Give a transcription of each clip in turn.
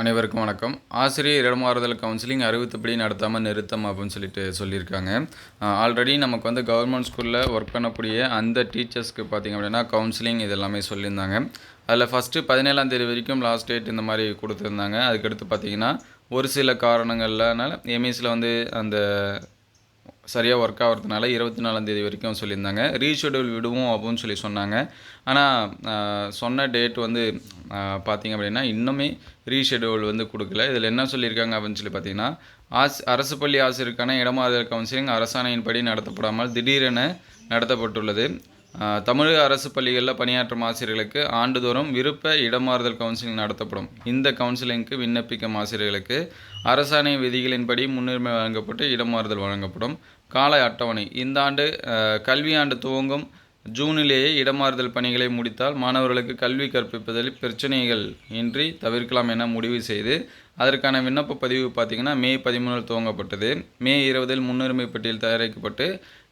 அனைவருக்கும் வணக்கம். ஆசிரியர் இடமாறுதல் கவுன்சிலிங் அறிவித்தபடி நடத்தாமல் நிறுத்தம் அப்படின்னு சொல்லிட்டு சொல்லியிருக்காங்க. ஆல்ரெடி நமக்கு வந்து கவர்மெண்ட் ஸ்கூலில் ஒர்க் பண்ணக்கூடிய அந்த டீச்சர்ஸ்க்கு பார்த்திங்க அப்படின்னா கவுன்சிலிங் இது எல்லாமே சொல்லியிருந்தாங்க. அதில் ஃபஸ்ட்டு பதினேழாம் தேதி வரைக்கும் லாஸ்ட் டேட் இந்த மாதிரி கொடுத்துருந்தாங்க. அதுக்கடுத்து பார்த்திங்கன்னா ஒரு சில காரணங்கள்னால எம்இஸில் வந்து அந்த சரியாக ஒர்க் ஆகிறதுனால இருபத்தி நாலாந்தேதி வரைக்கும் சொல்லியிருந்தாங்க. ரீஷெடியூல் விடுவோம் அப்படின்னு சொல்லி சொன்னாங்க. ஆனால் சொன்ன டேட் வந்து பார்த்திங்க அப்படின்னா இன்னுமே ரீஷெடியூல் வந்து கொடுக்கல. இதில் என்ன சொல்லியிருக்காங்க அப்படின்னு சொல்லி பார்த்தீங்கன்னா ஆஸ் அரசு பள்ளி ஆசிரியருக்கான இடமாறுதல் கவுன்சிலிங் அரசாணையின்படி நடத்தப்படாமல் திடீரென நடத்தப்பட்டுள்ளது. தமிழக அரசு பள்ளிகளில் பணியாற்றும் ஆசிரியர்களுக்கு ஆண்டுதோறும் விருப்ப இடமாறுதல் கவுன்சிலிங் நடத்தப்படும். இந்த கவுன்சிலிங்க்கு விண்ணப்பிக்கும் ஆசிரியர்களுக்கு அரசாணை விதிகளின்படி முன்னுரிமை வழங்கப்பட்டு இடமாறுதல் வழங்கப்படும். கால அட்டவணை. இந்த ஆண்டு கல்வியாண்டு துவங்கும் ஜூனிலேயே இடமாறுதல் பணிகளை முடித்தால் மாணவர்களுக்கு கல்வி கற்பிப்பதில் பிரச்சனைகள் இன்றி தவிர்க்கலாம் என முடிவு செய்து அதற்கான விண்ணப்ப பதிவு பார்த்திங்கன்னா மே பதிமூணில் துவங்கப்பட்டது. மே இருபதில் முன்னுரிமை பட்டியல் தயாரிக்கப்பட்டு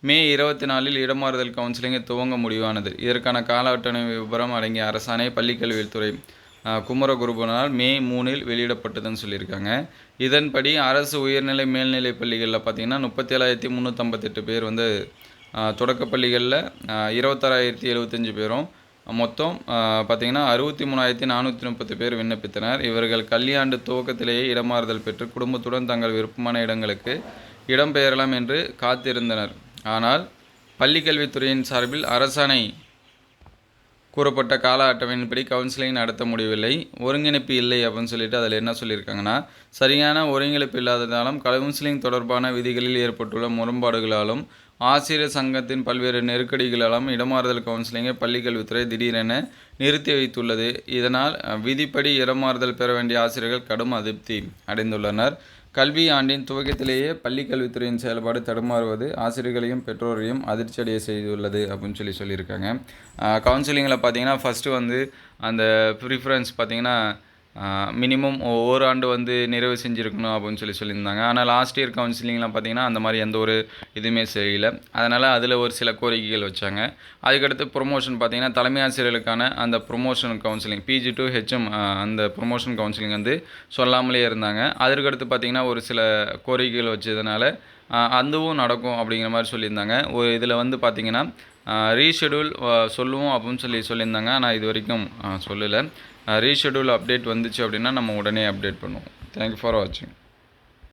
மே இருபத்தி நாலில் இடமாறுதல் கவுன்சிலிங்கை துவங்க முடிவானது. இதற்கான கால அட்டவணை விவரம் அடங்கிய அரசாணை பள்ளிக்கல்வித்துறை குமரகுருபனால் மே மூணில் வெளியிடப்பட்டதுன்னு சொல்லியிருக்காங்க. இதன்படி அரசு உயர்நிலை மேல்நிலை பள்ளிகளில் பார்த்திங்கன்னா முப்பத்தி ஏழாயிரத்தி முந்நூற்றம்பத்தெட்டு பேர் வந்து தொடக்க பள்ளிகளில் இருபத்தாறாயிரத்தி எழுபத்தஞ்சி பேரும் மொத்தம் பார்த்திங்கன்னா அறுபத்தி மூணாயிரத்தி நானூற்றி முப்பத்து பேர் விண்ணப்பித்தனர். இவர்கள் கல்வியாண்டு துவக்கத்திலேயே இடமாறுதல் பெற்று குடும்பத்துடன் தங்கள் விருப்பமான இடங்களுக்கு இடம்பெயரலாம் என்று காத்திருந்தனர். ஆனால் பள்ளிக்கல்வித்துறையின் சார்பில் அரசாணை கூறப்பட்ட கால அட்டவணையின்படி கவுன்சிலிங் நடத்த முடியவில்லை. ஒருங்கிணைப்பு இல்லை அப்படின்னு சொல்லிட்டு அதில் என்ன சொல்லியிருக்காங்கன்னா சரியான ஒருங்கிணைப்பு இல்லாததாலும் கவுன்சிலிங் தொடர்பான விதிகளில் ஏற்பட்டுள்ள முரண்பாடுகளாலும் ஆசிரியர் சங்கத்தின் பல்வேறு நெருக்கடிகளாலும் இடமாறுதல் கவுன்சிலிங்கை பள்ளிக்கல்வித்துறை திடீரென நிறுத்தி வைத்துள்ளது. இதனால் விதிப்படி இடமாறுதல் பெற வேண்டிய ஆசிரியர்கள் கடும் அதிருப்தி அடைந்துள்ளனர். கல்வி ஆண்டின் துவக்கத்திலேயே பள்ளி கல்வித்துறையின் செயல்பாடு தடுமாறுவது ஆசிரியர்களையும் பெற்றோரையும் அதிர்ச்சியடைய செய்துள்ளது அப்படின்னு சொல்லி சொல்லியிருக்காங்க. கவுன்சிலிங்கில் பார்த்தீங்கன்னா ஃபஸ்ட்டு வந்து அந்த ப்ரிஃபரன்ஸ் பார்த்திங்கன்னா மினிமம் ஒவ்வொரு ஆண்டு வந்து நிறைவு செஞ்சுருக்கணும் அப்படின்னு சொல்லி சொல்லியிருந்தாங்க. ஆனால் லாஸ்ட் இயர் கவுன்சிலிங்லாம் பார்த்திங்கன்னா அந்த மாதிரி எந்த ஒரு இதுவுமே சரியில்லை அதனால் அதில் ஒரு சில கோரிக்கைகள் வச்சாங்க. அதுக்கடுத்து ப்ரொமோஷன் பார்த்திங்கன்னா தலைமை ஆசிரியர்களுக்கான அந்த promotion counselling PG to HM அந்த ப்ரொமோஷன் கவுன்சிலிங் வந்து சொல்லாமலே இருந்தாங்க. அதற்கடுத்து பார்த்திங்கன்னா ஒரு சில கோரிக்கைகள் வச்சதுனால அதுவும் நடக்கும் அப்படிங்கிற மாதிரி சொல்லியிருந்தாங்க. ஒரு இதில் வந்து பார்த்திங்கன்னா ரீஷெடியூல் சொல்லுவோம் அப்படின்னு சொல்லி சொல்லியிருந்தாங்க. ஆனால் இது வரைக்கும் சொல்லலை. ரீஷெடியூல் அப்டேட் வந்துச்சு அப்படின்னா நம்ம உடனே அப்டேட் பண்ணுவோம். தேங்க்யூ ஃபார் வாட்சிங்